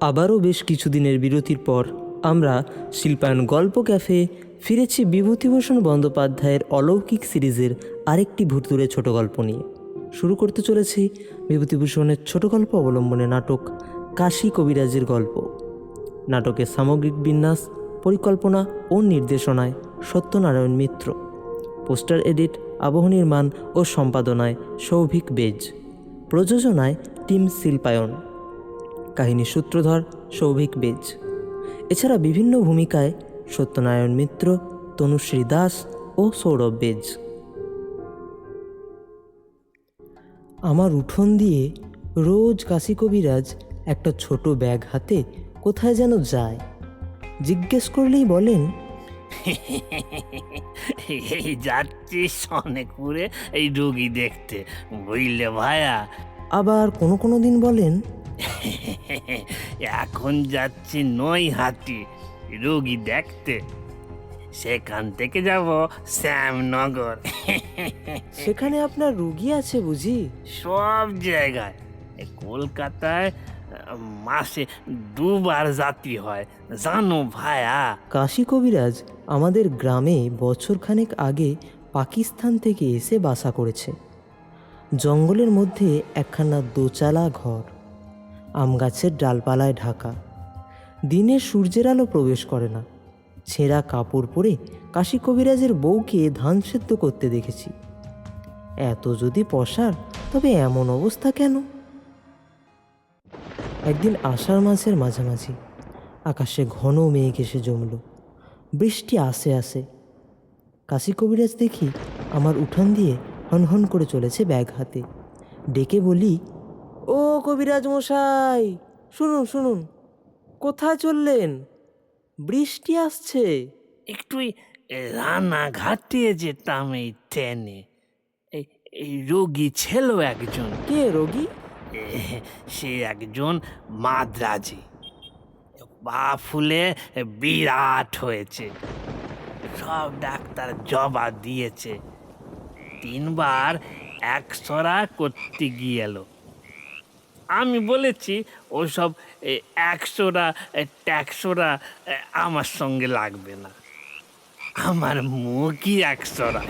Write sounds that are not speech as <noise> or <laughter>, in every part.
আবারও বেশ কিছুদিনের বিরতির পর আমরা শিল্পায়ন গল্প ক্যাফে ফিরেছি বিভূতিভূষণ বন্দ্যোপাধ্যায়ের অলৌকিক সিরিজের আরেকটি ভুতুরে ছোট গল্প নিয়ে। শুরু করতে চলেছি বিভূতিভূষণের ছোট গল্প অবলম্বনে নাটক কাশী কবিরাজের গল্প। নাটকের সামগ্রিক বিন্যাস, পরিকল্পনা ও নির্দেশনায় সত্যনারায়ণ মিত্র। পোস্টার এডিট, আবহ নির্মাণ ও সম্পাদনায় সৌভিক বেজ। প্রযোজনায় টিম শিল্পায়ন। কাহিনী সূত্রধর সৌভিক বেজ। এছাড়া বিভিন্ন ভূমিকায় সত্যনারায়ণ মিত্র তনুশ্রী দাস ও সৌরভ বেজ। আমার উঠোন দিয়ে রোজ কাশী কবিরাজ একটা ছোট ব্যাগ হাতে কোথায় যেন যায়। জিজ্ঞেস করলেই বলেন এই যাচ্ছি সনেকপুরে এই রুগী দেখতে বুঝলে ভায়া? আবার কোনো কোনো দিন বলেন <laughs> এখন যাচ্ছি নৈহাটি রুগী দেখতে। সেখান থেকে যাব শ্যামনগর। <laughs> সেখানে আপনার রুগী আছে বুঝি? সব জায়গায়। কলকাতায় মাসে দুবার জাতি হয়। জানো ভায়া? কাশী কবিরাজ আমাদের গ্রামে বছরখানেক আগে পাকিস্তান থেকে এসে বাসা করেছে। জঙ্গলের মধ্যে একখানা দোচালা ঘর। আম গাছের ডালপালায় ঢাকা। দিনে সূর্যের আলো প্রবেশ করে না। ছেঁড়া কাপড় পরে কাশী কবিরাজের বউকে ধান সেদ্ধ করতে দেখেছি। এত যদি পশার, তবে এমন অবস্থা কেন? একদিন আষাঢ় মাসের মাঝামাঝি, আকাশে ঘন মেঘ এসে জমল। বৃষ্টি আসে আসে। কাশী কবিরাজ দেখি আমার উঠান দিয়ে হনহন করে চলেছে ব্যাগ হাতে। ডেকে বলি ও কবিরাজ মশাই শুনুন শুনুন। কোথায় চললেন? বৃষ্টি আসছে। একটু রানাঘাটে যেতাম এই ট্রেনে। এই রোগী ছিল একজন। কে রোগী? সে একজন মাদ্রাজি। পা ফুলে বিরাট হয়েছে। সব ডাক্তার জবাব দিয়েছে। তিনবার একশরা করতে গিয়ে এলো। আমি বলেছি ওসব একশোরা ট্যাক্সোরা আমার সঙ্গে লাগবে না। আমার মুখই একশোরা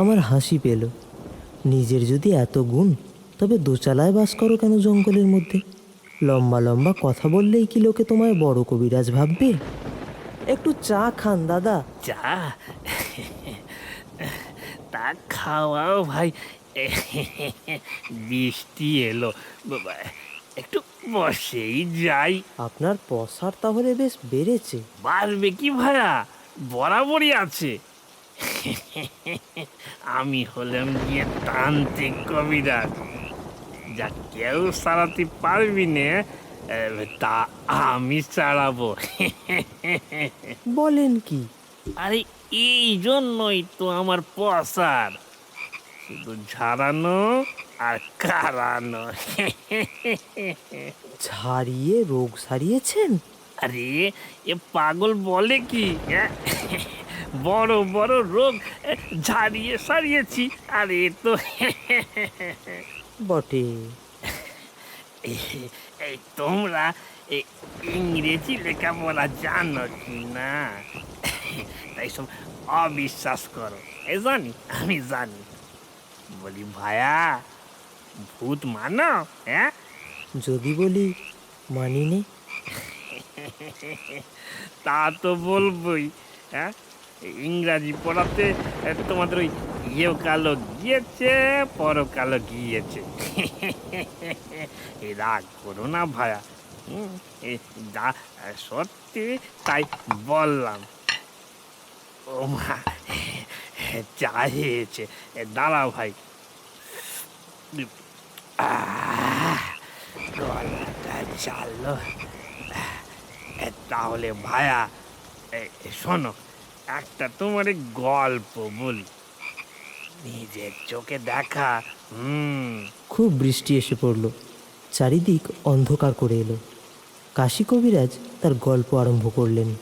আমার হাসি পেল। নিজের যদি এত গুণ তবে দোচালায় বাস করো কেন জঙ্গলের মধ্যে? লম্বা লম্বা কথা বললেই কি লোকে তোমায় বড় কবিরাজ ভাববে? একটু চা খান দাদা। চা? তা খাওয়াও ভাই <laughs> বৃষ্টি এলো। একটু বসেই যাই। আপনার পসার তাহলে বেশ বেড়েছে। বাড়বে কি ভাইয়া বরাবরই আছে। <laughs> আমি হলাম গিয়ে তান্ত্রিক কবিরাজ। যা কেউ সারাতে পারবি না তা আমি চালাবো <laughs> বলেন কি? আরে এই জন্যই তো আমার পসার। শুধু ঝাড়ানো আর কারানো ছাড়িয়ে রোগ সারিয়েছেন? আরে এ পাগল বলে কি? বড় বড় রোগ ঝাড়িয়ে সারিয়েছি আরে এ তো বটে। এই তোমরা ইংরেজি লেখাপড়া জানো কি না? তাই সব অবিশ্বাস করো। এ জানি আমি জানি। বলি ভায়া ভূত মানো হ্যাঁ? যদি বলি মানিনি। <laughs> তা তো বলবই হ্যাঁ? ইংরাজি পড়াতে তোমাদের ওই ইয়েও কালো গিয়েছে পরকালো গিয়েছে। <laughs> রাগ করো না ভায়া যা সত্যি তাই বললাম। ও মা চা হয়েছে। এ, দাঁড়াও ভাই। গলাটা চালো এ, তাহলে ভায়া শোনো একটা তোমার গল্প বলি। নিজের চোখে দেখা হুম। খুব বৃষ্টি এসে পড়ল। চারিদিক অন্ধকার করে এলো। কাশী কবিরাজ তার গল্প আরম্ভ করলেন।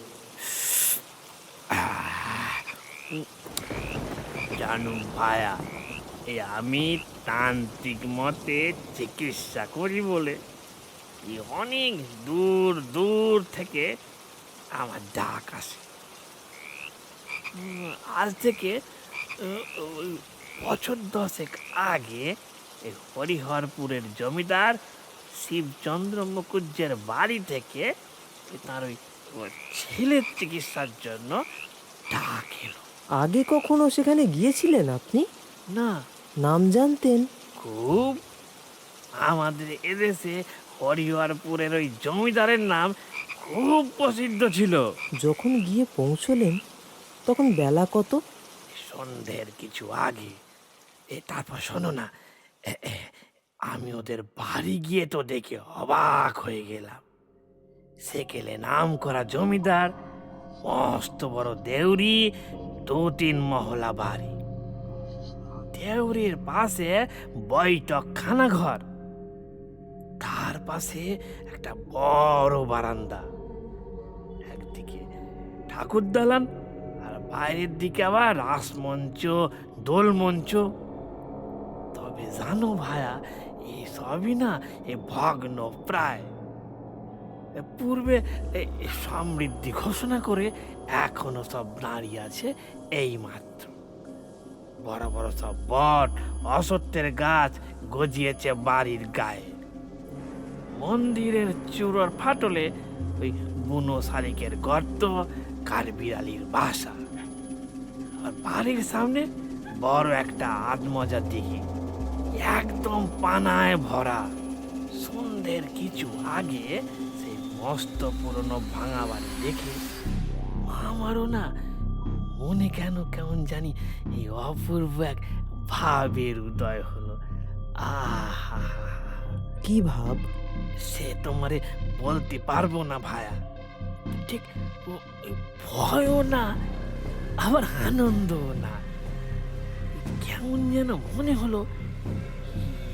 জানুন ভায়া এই আমি তান্ত্রিক মতে চিকিৎসা করি বলে। অনেক দূর দূর থেকে আমার ডাক আসে। আজ থেকে বছর দশেক আগে এই হরিহরপুরের জমিদার শিবচন্দ্র মুখুজ্জের বাড়ি থেকে তার ওই ছেলের চিকিৎসার জন্য ডাক এলো। আগে কখনো সেখানে গিয়েছিলেন আপনি? না। নাম জানতেন। খুব। আমাদের এদেশে হরিহরপুরের ওই জমিদারের নাম খুব প্রসিদ্ধ ছিল। যখন গিয়ে পৌঁছলেন তখন বেলা কত? সন্ধ্যের কিছু আগে। এ তারপর শোনো না। আমি ওদের বাড়ি গিয়ে তো দেখে অবাক হয়ে গেলাম। সেকেলে নাম করা জমিদার মস্ত বড় দেউরি দু তিন মহলা বাড়ি। দেউরির পাশে বৈঠকখানা ঘর। তার পাশে একটা বড় বারান্দা। একদিকে ঠাকুর দালান আর বাইরের দিকে আবার রাসমঞ্চ, দোলমঞ্চ। তবে জানো ভায়া এই সবই না এ ভগ্ন প্রায় পূর্বে সমৃদ্ধি ঘোষণা করে এখনও সব দাঁড়িয়ে আছে এই মাত্র বড় বড় সব বট, অসত্যের গাছ গজিয়েছে বাড়ির গায়ে। মন্দিরের চূড়োর ফাটলে ওই বুনো শালিকের গর্ত, কাঠবিড়ালির বাসা। আর বাড়ির সামনে বড় একটা আদমজা দিঘি, একদম পানায় ভরা। সন্ধ্যের কিছু আগে সেই মস্ত পুরনো ভাঙা বাড়ি দেখে আমারও না মনে কেন কেমন জানি এই অপূর্ব এক ভাবের উদয় হলো। আহা। কি ভাব? সে তোমারে বলতে পারব না ভায়া। ঠিক ভয়ও না আবার আনন্দও না। কেমন যেন মনে হলো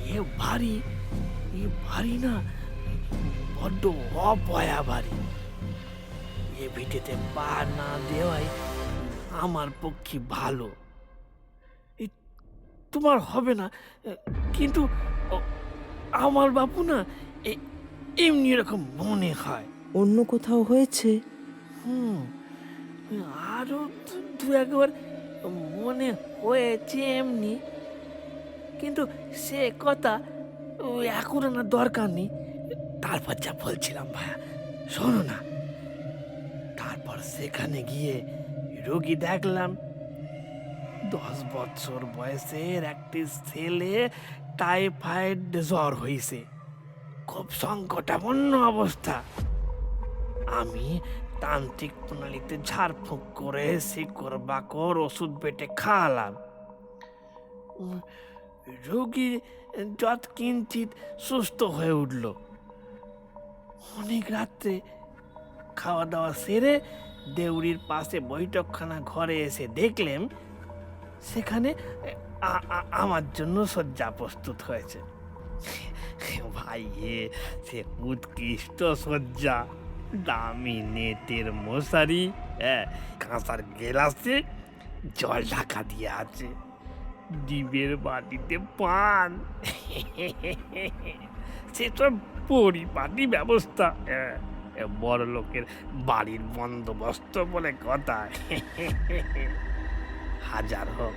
এ বাড়ি এ বাড়ি না বড্ড অপয়া বাড়ি এ ভিটেতে পা না দেওয়াই আমার পক্ষে ভালো। তোমার হবে না কিন্তু আমার বাপু না এমনি এরকম মনে হয় অন্য কোথাও হয়েছে? হুম আরও দু- একবার মনে হয়েছে এমনি কিন্তু সে কথা এখন না দরকার নেই। তারপর যা বলছিলাম ভাইয়া শোনো না। তারপর সেখানে গিয়ে রোগী দেখলাম, দশ বছর বয়সের একটি ছেলে টাইফয়েড জ্বর হয়েছে খুব সংকটাপন্ন অবস্থা। আমি তান্ত্রিক প্রণালীতে ঝাড়ফুঁক করে শিকড় বাকর ওষুধ বেটে খাওয়ালাম। রোগী যৎ কিঞ্চিত সুস্থ হয়ে উঠল। অনেক রাত্রে খাওয়া দাওয়া সেরে দেউরির পাশে বৈঠকখানা ঘরে এসে দেখলেন সেখানে আমার জন্য শয্যা প্রস্তুত হয়েছে। ভাই সে উৎকৃষ্ট শয্যা। দামি নেটের মশারি হ্যাঁ কাঁসার গেলাসে জল ঢাকা দিয়ে আছে। ডিবের বাটিতে পান। সে সেসব পরিপাটি ব্যবস্থা। বড় লোকের বাড়ির বন্দোবস্ত বলে কথা। হাজার হোক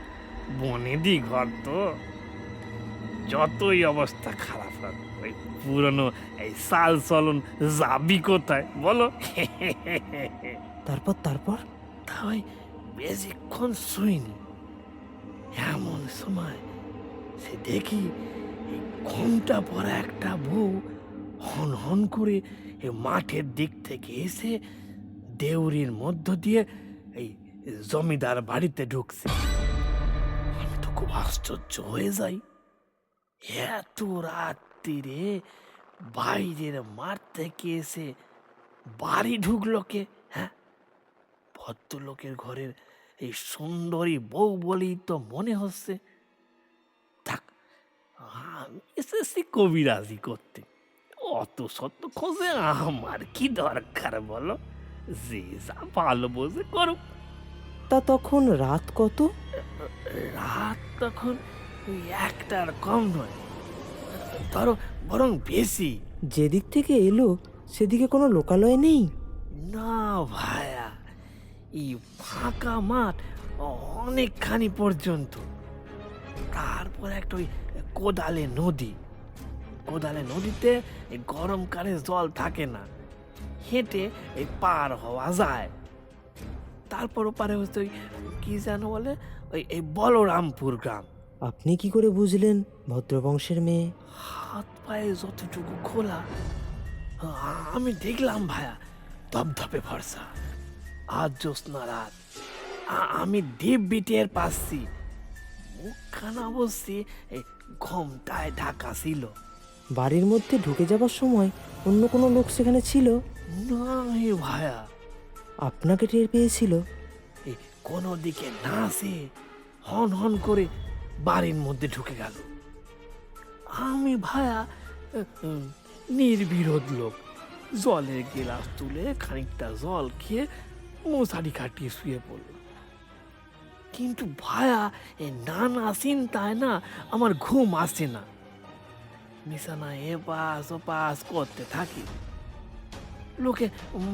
বনেদি ঘর তো। যতই অবস্থা খারাপ হোক ওই পুরনো এই সাল চলন যাবি কোথায় বলো। তারপর তারপর? তাই বেশিক্ষণ শুইনি। এমন সময় সে দেখি ঘুমটা পরা একটা বউ হন হন করে মাঠের দিক থেকে এসে দেউরির মধ্য দিয়ে এই জমিদার বাড়িতে ঢুকছে। আমি তো খুব আশ্চর্য হয়ে যাই। এত রাত্রিরে বাইরের মাঠ থেকে এসে বাড়ি ঢুকলো কে হ্যাঁ? ভদ্রলোকের ঘরের এই সুন্দরী বউ বলেই তো মনে হচ্ছে। থাক, আমি এসেছি কবিরাজি করতে। অত সত্য খোঁজে আমার কি দরকার বলো? যে যা ভালো বোঝে করুক। তা তখন রাত কত? রাত তখন ওই একটার কম নয়। ধরো বরং বেশি। যেদিক থেকে এলো সেদিকে কোনো লোকালয় নেই? না ভায়া এই ফাঁকা মাঠ অনেকখানি পর্যন্ত। তারপর একটা ওই কোদালে নদী। কোদালে নদীতে এই গরমকালে জল থাকে না। হেঁটে এই পার হওয়া যায়। তারপর ওপারে হচ্ছে ওই কি যেন বলে? ওই এই বলরামপুর গ্রাম। আপনি কি করে বুঝলেন ভদ্রবংশের মেয়ে? হাত পায়ে যতটুকু খোলা আমি দেখলাম ভায়া ধপধপে ভরসা। আজ জ্যোৎস্না রাত। আমি দিব্যি টের পাচ্ছি মুখখানা এই ঘমটায় ঢাকা ছিল। বাড়ির মধ্যে ঢুকে যাবার সময় অন্য কোনো লোক সেখানে ছিল? না হে ভায়া। আপনাকে টের পেয়েছিল? এই কোনো দিকে না সে হন হন করে বাড়ির মধ্যে ঢুকে গেল। আমি ভায়া নির্বিরোধ লোক। জলের গিলাস তুলে খানিকটা জল খেয়ে মশারি কাটিয়ে শুয়ে পড়ল কিন্তু ভায়া এ নানা চিন্তায় না আমার ঘুম আসে না। বিছানা এপাশ ওপাশ করতে থাকি। লোকে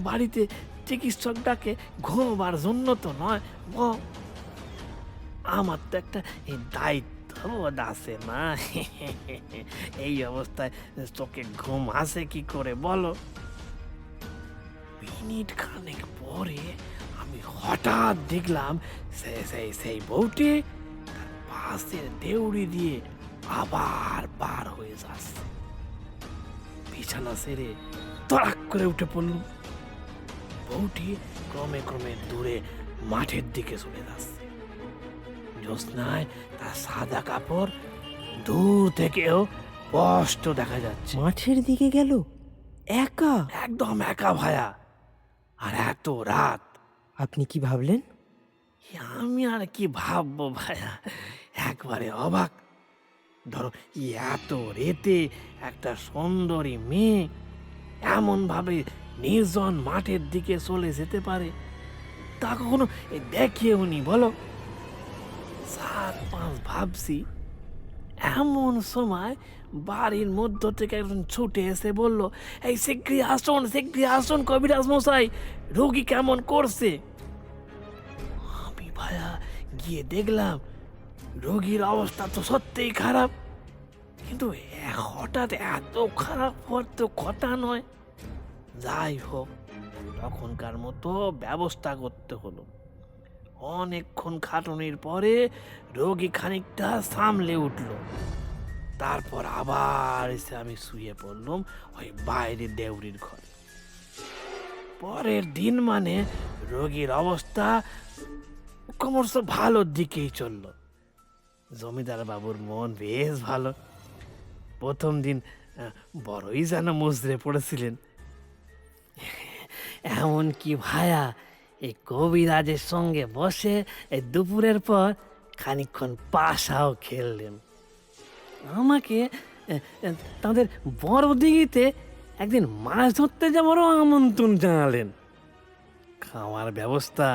বাড়িতে চিকিৎসক ডাকে ঘুমবার জন্য তো নয়, ব। আমার তো একটা দায়িত্ব আছে না এই অবস্থায় চোখে ঘুম আসে কি করে বলো? মিনিট খানেক পরে আমি হঠাৎ দেখলাম সে সেই সেই বউটি পাশের দেউড়ি দিয়ে আবার পার হয়ে যাচ্ছে বিছানা সেরে তড়াক করে উঠে পড়লুম। বউটি ক্রমে ক্রমে দূরে মাঠের দিকে চলে যাচ্ছে। জ্যোৎস্নায় তার সাদা কাপড় দূর থেকেও স্পষ্ট দেখা যাচ্ছে। মাঠের দিকে গেল? একা? একদম একা ভায়া। আর এত রাত। আপনি কি ভাবলেন? আমি আর কি ভাববো ভাইয়া একবারে অবাক। ধরো, এত রেতে একটা সুন্দরী মেয়ে এমন ভাবে নির্জন মাঠের দিকে চলে যেতে পারে, তা কখনো দেখিয়েও নি বলো? সাত পাঁচ ভাবছি, এমন সময় বাড়ির মধ্য থেকে একজন ছুটে এসে বলল, এই শীঘ্রই আসুন শীঘ্রই আসুন কবিরাজ মশাই, রোগী কেমন করছে? আমি ভায়া গিয়ে দেখলাম রোগীর অবস্থা তো সত্যিই খারাপ। কিন্তু হঠাৎ এত খারাপ হওয়ার তো কথা নয়। যাই হোক, তখনকার মতো ব্যবস্থা করতে হলো। অনেকক্ষণ খাটুনির পরে রোগী খানিকটা সামলে উঠল। তারপর আবার এসে আমি শুয়ে পড়লাম ওই বাইরে দেউরির ঘরে। পরের দিন মানে রোগীর অবস্থা ক্রমশ ভালোর দিকেই চলল। জমিদার বাবুর মন বেশ ভালো। প্রথম দিন বড়ই যেন মুজরে পড়েছিলেন। এমন কি ভায়া, এই কবিরাজের সঙ্গে বসে এই দুপুরের পর খানিকক্ষণ পাশাও খেললেন। আমাকে তাদের বড় দিঘিতে একদিন মাছ ধরতে যাবারও আমন্ত্রণ জানালেন। খাওয়ার ব্যবস্থা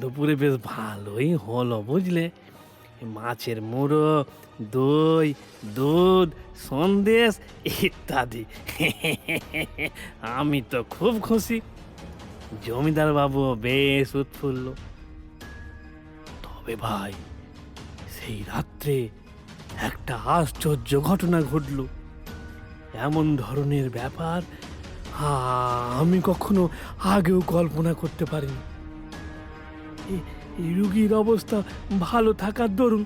দুপুরে বেশ ভালোই হলো, বুঝলে? মাছের মুড়ো, দই, দুধ, সন্দেশ ইত্যাদি। আমি তো খুব খুশি। জমিদার বাবু বেশ উৎফুল্ল। তবে ভাই, সেই রাত্রে একটা আশ্চর্য ঘটনা ঘটল। এমন ধরনের ব্যাপার আমি কখনো আগেও কল্পনা করতে পারিনি। এই রুগীর অবস্থা ভালো থাকার দরুন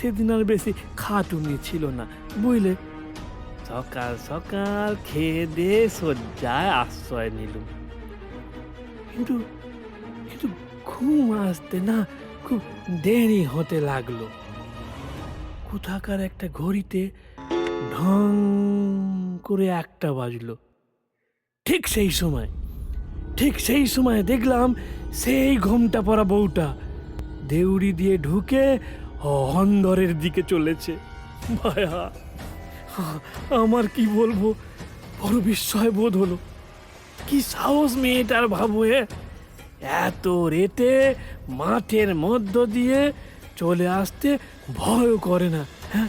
সেদিন আর বেশি খাটুনি ছিল না, বুঝলে? সকাল সকাল খেয়ে শয্যায় আশ্রয় নিলুম। কিন্তু কিন্তু ঘুম আসতে না খুব দেরি হতে লাগল। কোথাকার একটা ঘড়িতে ঢং করে একটা বাজলো। ঠিক সেই সময় ঠিক সেই সময় দেখলাম সেই ঘোমটা পরা বউটা দেউড়ি দিয়ে ঢুকে অন্দরের দিকে চলেছে। ভায়া আমার কি বলব? বড় বিস্ময় বোধ হলো। কি সাহস মেয়েটার ভাবো এ? এত রেতে মাঠের মধ্য দিয়ে চলে আসতে ভয় করে না হ্যাঁ?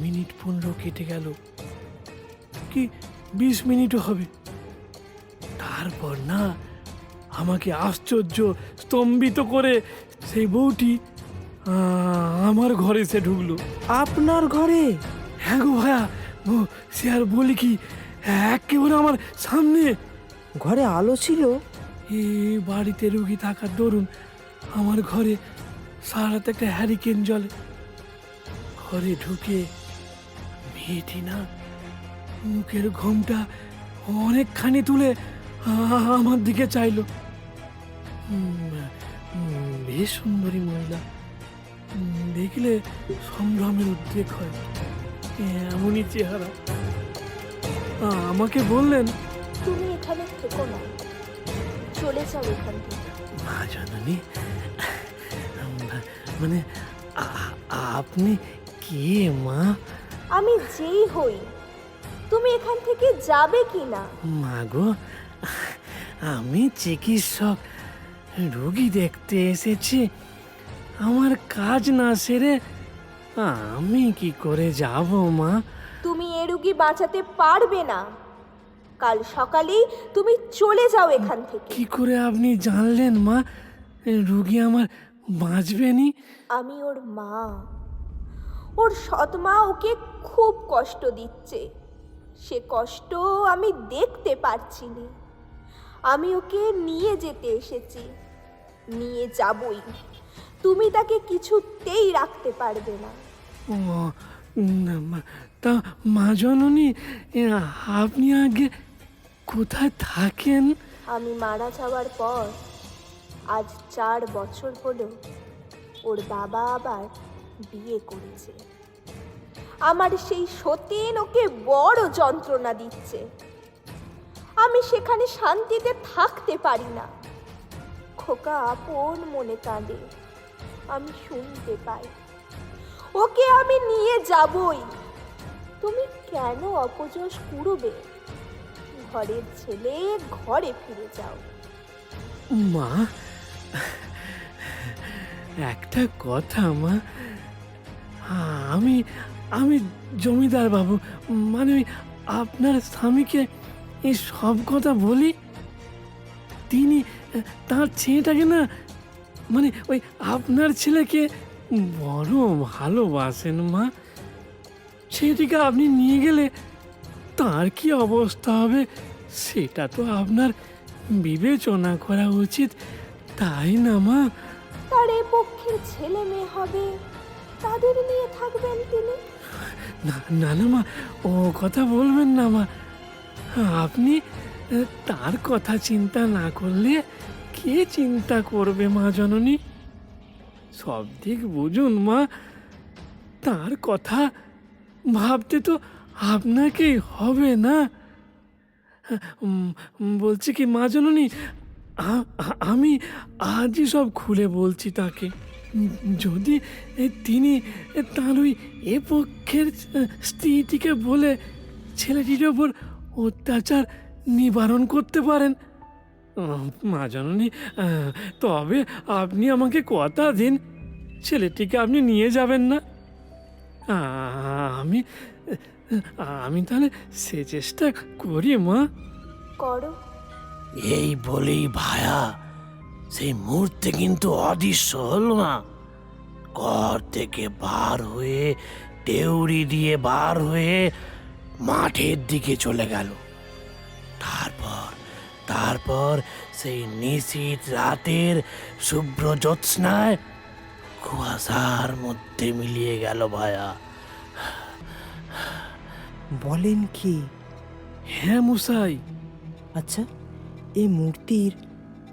মিনিট পনেরো কেটে গেল। কি বিশ মিনিটও হবে? তারপর না আমাকে আশ্চর্য স্তম্ভিত করে সেই বউটি আমার ঘরে সে ঢুকলো। আপনার ঘরে? হ্যাঁ গো ভাইয়া ও সে আর বলি কি একেবারে আমার সামনে। ঘরে আলো ছিল? এ বাড়িতে রুগী থাকার দরুন আমার ঘরে সারাতে একটা হ্যারিকেন জলে ঘরে ঢুকে মেয়েটি না মুখের ঘোমটা অনেকখানি তুলে আমার দিকে চাইলো। বেশ সুন্দরী মহিলা। দেখলে সম্ভ্রমের উদ্রেক হয়। এমনই চেহারা। আমাকে বললেন তুমি এখানে থেকো না। চলে যাও এখান থেকে। মা জননী মানে আপনি কে মা? আমি যেই হই। তুমি এখান থেকে যাবে কি না মা গো আমি চিকিৎসক রোগী দেখতে এসেছি। আমার কাজ না সেরে আমি কি করে যাব মা? তুমি এ রুগী বাঁচাতে পারবে না। কাল সকালেই তুমি চলে যাও এখান থেকে। কি করে আপনি জানলেন মা? রুগী আমার বাঁচবেনি আমি ওর মা। ওর সৎ মা ওকে খুব কষ্ট দিচ্ছে। সে কষ্ট আমি দেখতে পারছি না। আমি ওকে নিয়ে যেতে এসেছি। নিয়ে যাবই। তুমি তাকে কিছুতেই রাখতে পারবে না। ও তা মা জননী আপনি আগে কোথায় থাকেন? আমি মারা যাওয়ার পর আজ চার বছর হলো ওর বাবা আবার বিয়ে করেছে। আমার সেই সতীন ওকে বড় যন্ত্রণা দিচ্ছে। আমি সেখানে শান্তিতে থাকতে পারি না। খোকা আপন মনে কাঁদে। আমি শুনতে পাই। ওকে আমি নিয়ে যাবই। তুমি কেন অপযশ কুড়বে? ঘরের ছেলে ঘরে ফিরে যাও। মা, একটা কথা মা। আমি আমি জমিদার বাবু মানে আপনার স্বামীকে এই সব কথা বলি তিনি তার ছেলেটাকে না মানে ওই আপনার ছেলেকে বড় ভালোবাসেন মা। ছেলেটিকে আপনি নিয়ে গেলে তার কি অবস্থা হবে সেটা তো আপনার বিবেচনা করা উচিত। তাই না মা? তার এ পক্ষের ছেলে মেয়ে হবে তাদের নিয়ে থাকবেন তিনি? না না না মা ও কথা বলবেন না মা। আপনি তার কথা চিন্তা না করলে কে চিন্তা করবে মা জননী? সব দিক বুঝুন মা, তার কথা ভাবতে তো আপনাকেই হবে না। বলছি কি মা জননী আমি আজই সব খুলে বলছি তাকে। যদি তিনি তার ওই এ পক্ষের স্ত্রীটিকে বলে ছেলেটির ওপর অত্যাচার নিবারণ করতে পারেন। মা জননী তবে আপনি আমাকে কথা দিন। ছেলেটিকে আপনি নিয়ে যাবেন না। আমি আমি তাহলে সে চেষ্টা করি মা। করো। এই বলেই ভায়া সেই মুহূর্তে কিন্তু অদৃশ্য হলো না। ঘর থেকে বার হয়ে টেউরি দিয়ে বার হয়ে মাঠের দিকে চলে গেল। তারপর তারপর সেই নিশীত রাতের শুভ্র জ্যোৎস্নায় কুয়াশার মধ্যে মিলিয়ে গেল ভায়া। বলেন কি? হ্যাঁ মশাই। আচ্ছা এই মূর্তির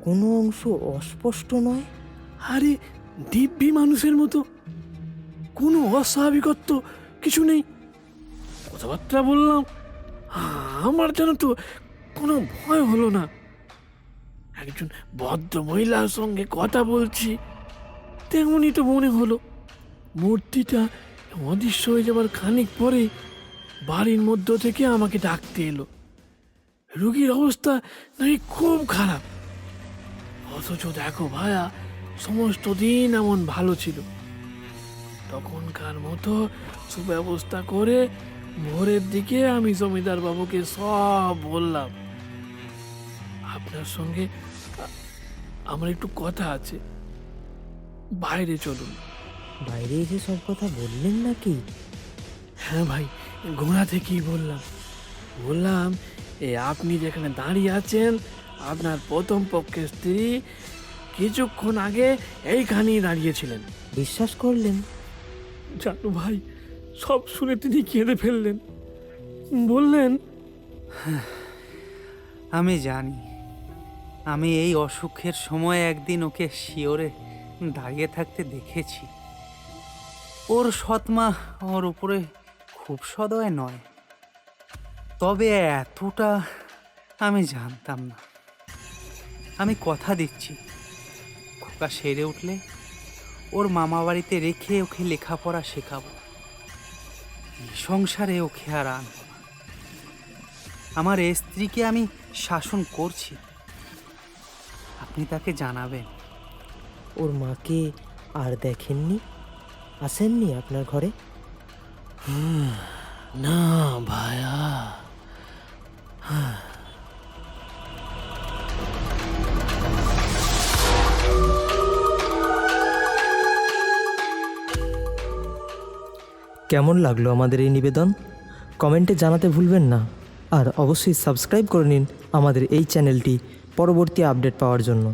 কোনো অংশ অস্পষ্ট নয়? আরে দিব্যি মানুষের মতো কোনো অস্বাভাবিকত্ব কিছু নেই। কথাবার্তা বললাম। আমার যেন তো কোনো ভয় হলো না। একজন ভদ্র মহিলার সঙ্গে কথা বলছি, তেমনই তো মনে হলো। মূর্তিটা অদৃশ্য হয়ে যাবার খানিক পরে বাড়ির মধ্য থেকে আমাকে ডাকতে এলো। রুগীর অবস্থা নাকি খুব খারাপ। অথচ দেখো ভায়া, সমস্ত দিন এমন ভালো ছিল। তখনকার মতো সুব্যবস্থা করে ভোরের দিকে আমি জমিদার বাবুকে সব বললাম। আপনার সঙ্গে আমার একটু কথা আছে। বাইরে চলুন। বাইরে এসে সব কথা বললেন নাকি? হ্যাঁ ভাই ঘোড়া থেকেই বললাম। বললাম এ আপনি যেখানে দাঁড়িয়ে আছেন আপনার প্রথম পক্ষের স্ত্রী কিছুক্ষণ আগে এইখানেই দাঁড়িয়েছিলেন। বিশ্বাস করলেন? জানো ভাই সব শুনে তিনি কেঁদে ফেললেন। বললেন, আমি জানি, আমি এই অসুখের সময় একদিন ওকে শিওরে দাঁড়িয়ে থাকতে দেখেছি। ওর সৎমা ওর উপরে খুব সদয় নয়। তবে এতটা আমি জানতাম না। আমি কথা দিচ্ছি, খোকা সেরে উঠলে ওর মামা বাড়িতে রেখে ওকে লেখাপড়া শেখাবো। সংসারে ওকে আর আনব না। আমার স্ত্রীকে আমি শাসন করছি। আপনি তাকে জানাবেন। ওর মাকে আর দেখেননি? আসেননি আপনার ঘরে? না ভায়া। কেমন লাগল আমাদের এই নিবেদন? কমেন্টে জানাতে ভুলবেন না। আর অবশ্যই সাবস্ক্রাইব করে নিন আমাদের এই চ্যানেলটি পরবর্তী আপডেট পাওয়ার জন্য।